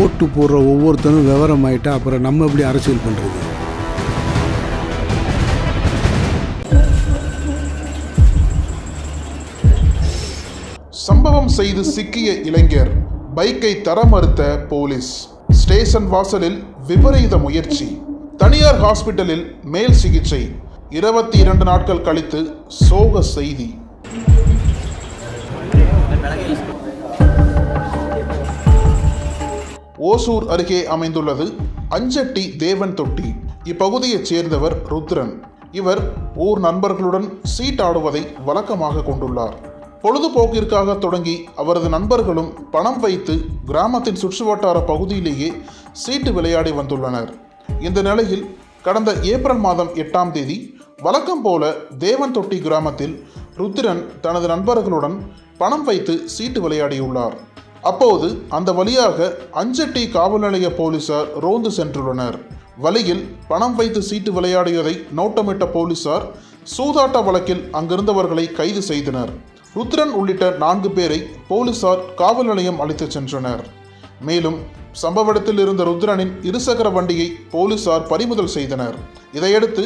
ஓட்டு போடுற ஒவ்வொருத்தனும் விவரம் ஆயிட்டா அப்புறம் நம்ம எப்படி அரசியல் பண்ணுறது சம்பவம் செய்து சிக்கிய இளைஞர் பைக்கை தர மறுத்த போலீஸ். ஸ்டேஷன் வாசலில் விபரீத முயற்சி. தனியார் ஹாஸ்பிட்டலில் மேல் சிகிச்சை. இருபத்தி இரண்டு நாட்கள் கழித்து சோக செய்தி. ஓசூர் அருகே அமைந்துள்ளது அஞ்சட்டி தேவன் தொட்டி. இப்பகுதியைச் சேர்ந்தவர் ருத்ரன். இவர் ஊர் நண்பர்களுடன் சீட் ஆடுவதை வழக்கமாக கொண்டுள்ளார். பொழுதுபோக்கிற்காக தொடங்கி அவரது நண்பர்களும் பணம் வைத்து கிராமத்தின் சுற்றுவட்டார பகுதியிலேயே சீட்டு விளையாடி வந்துள்ளனர். இந்த நிலையில் கடந்த ஏப்ரல் மாதம் எட்டாம் தேதி வழக்கம் போல தேவன் தொட்டி கிராமத்தில் ருத்ரன் தனது நண்பர்களுடன் பணம் வைத்து சீட்டு விளையாடியுள்ளார். அப்போது அந்த வழியாக அஞ்சட்டி காவல் நிலைய போலீசார் ரோந்து சென்றுள்ளனர். வழியில் பணம் வைத்து சீட்டு விளையாடியதை நோட்டமிட்ட போலீசார் சூதாட்ட வழக்கில் அங்கிருந்தவர்களை கைது செய்தனர். ருத்ரன் உள்ளிட்ட நான்கு பேரை போலீசார் காவல் நிலையம் அழைத்துச் சென்றனர். மேலும் சம்பவ இடத்தில் இருந்த ருத்ரனின் இருசக்கர வண்டியை போலீசார் பறிமுதல் செய்தனர். இதையடுத்து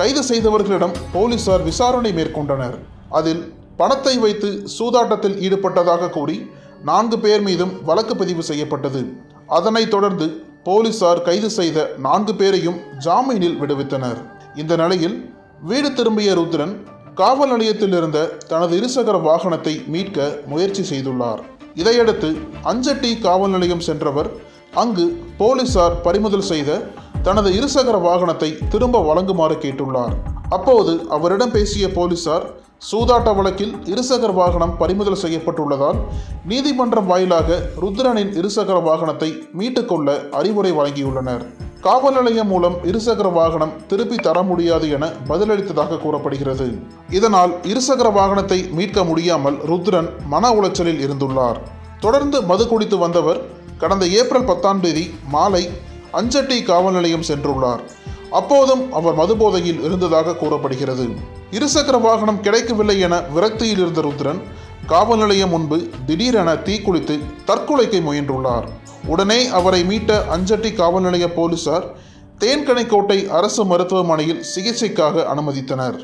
கைது செய்தவர்களிடம் போலீசார் விசாரணை மேற்கொண்டனர். அதில் பணத்தை வைத்து சூதாட்டத்தில் ஈடுபட்டதாக கூறி நான்கு பேர் மீதும் வழக்கு பதிவு செய்யப்பட்டது. அதனைத் தொடர்ந்து போலீசார் கைது செய்த நான்கு பேரையும் ஜாமீனில் விடுவித்தனர். இந்த நிலையில் வீடு திரும்பிய ருத்ரன் காவல் நிலையத்தில் இருந்த தனது இருசக்கர வாகனத்தை மீட்க முயற்சி செய்துள்ளார். இதையடுத்து அஞ்சட்டி காவல் நிலையம் சென்றவர் அங்கு போலீசார் பறிமுதல் செய்த தனது இருசக்கர வாகனத்தை திரும்ப வழங்குமாறு கேட்டுள்ளார். அப்போது அவரிடம் பேசிய போலீசார் சூதாட்ட வழக்கில் இருசக்கர வாகனம் பறிமுதல் செய்யப்பட்டுள்ளதால் நீதிமன்றம் வாயிலாக ருத்ரனின் இருசக்கர வாகனத்தை மீட்டுக்கொள்ள அறிவுரை வழங்கியுள்ளனர். காவல் நிலையம் மூலம் இருசக்கர வாகனம் திருப்பி தர முடியாது என பதிலளித்ததாக கூறப்படுகிறது. இதனால் இருசக்கர வாகனத்தை மீட்க முடியாமல் ருத்ரன் மன உளைச்சலில் இருந்துள்ளார். தொடர்ந்து மது குடித்து வந்தவர் கடந்த ஏப்ரல் பத்தாம் தேதி மாலை அஞ்சட்டி காவல் நிலையம் சென்றுள்ளார். அப்போதும் அவர் மதுபோதையில் இருந்ததாக கூறப்படுகிறது. இருசக்கர வாகனம் கிடைக்கவில்லை என விரக்தியில் இருந்த ருத்ரன் காவல் நிலையம் முன்பு திடீரென தீக்குளித்து தற்கொலைக்கு முயன்றுள்ளார். உடனே அவரை மீட்ட அஞ்சட்டி காவல் நிலைய போலீசார் தேன்கனைக்கோட்டை அரசு மருத்துவமனையில் சிகிச்சைக்காக அனுமதித்தனர்.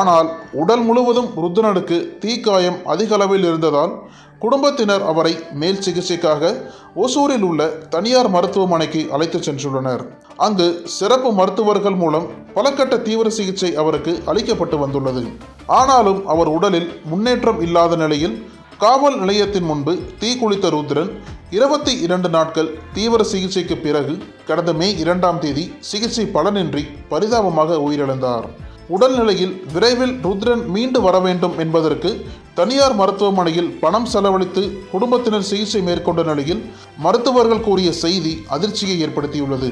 ஆனால் உடல் முழுவதும் ருத்ரனுக்கு தீக்காயம் அதிக அளவில் இருந்ததால் குடும்பத்தினர் அவரை மேல் சிகிச்சைக்காக ஒசூரில் உள்ள தனியார் மருத்துவமனைக்கு அழைத்துச் சென்றுள்ளனர். அங்கு சிறப்பு மருத்துவர்கள் மூலம் பலகட்ட தீவிர சிகிச்சை அவருக்கு அளிக்கப்பட்டு வந்துள்ளது. ஆனாலும் அவர் உடலில் முன்னேற்றம் இல்லாத நிலையில் காவல் நிலையத்தின் முன்பு தீக்குளித்த ருத்ரன் இருபத்தி இரண்டு நாட்கள் தீவிர சிகிச்சைக்கு பிறகு கடந்த மே இரண்டாம் தேதி சிகிச்சை பலனின்றி பரிதாபமாக உயிரிழந்தார். உடல்நிலையில் விரைவில் ருத்ரன் மீண்டு வர வேண்டும் என்பதற்கு தனியார் மருத்துவமனையில் பணம் செலவழித்து குடும்பத்தினர் சிகிச்சை மேற்கொண்ட நிலையில் மருத்துவர்கள் கூறிய செய்தி அதிர்ச்சியை ஏற்படுத்தியுள்ளது.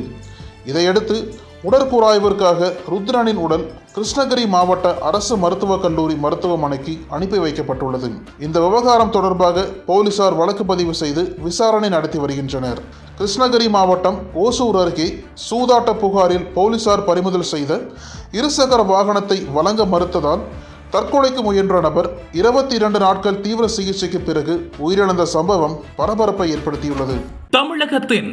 இதையடுத்து உடற்கூறாய்விற்காக ருத்ரனின் உடல் கிருஷ்ணகிரி மாவட்ட அரசு மருத்துவக் கல்லூரி மருத்துவமனைக்கு அனுப்பி வைக்கப்பட்டுள்ளது. இந்த விவகாரம் தொடர்பாக போலீசார் வழக்கு பதிவு செய்து விசாரணை நடத்தி வருகின்றனர். கிருஷ்ணகிரி மாவட்டம் ஓசூர் அருகே சூதாட்ட புகாரில் போலீசார் பறிமுதல் செய்த இருசக்கர வாகனத்தை வழங்க மறுத்ததால் தற்கொலைக்கு முயன்ற நபர் இருபத்தி இரண்டு நாட்கள் தீவிர சிகிச்சைக்கு பிறகு உயிரிழந்த சம்பவம் பரபரப்பை ஏற்படுத்தியுள்ளது. தமிழகத்தின்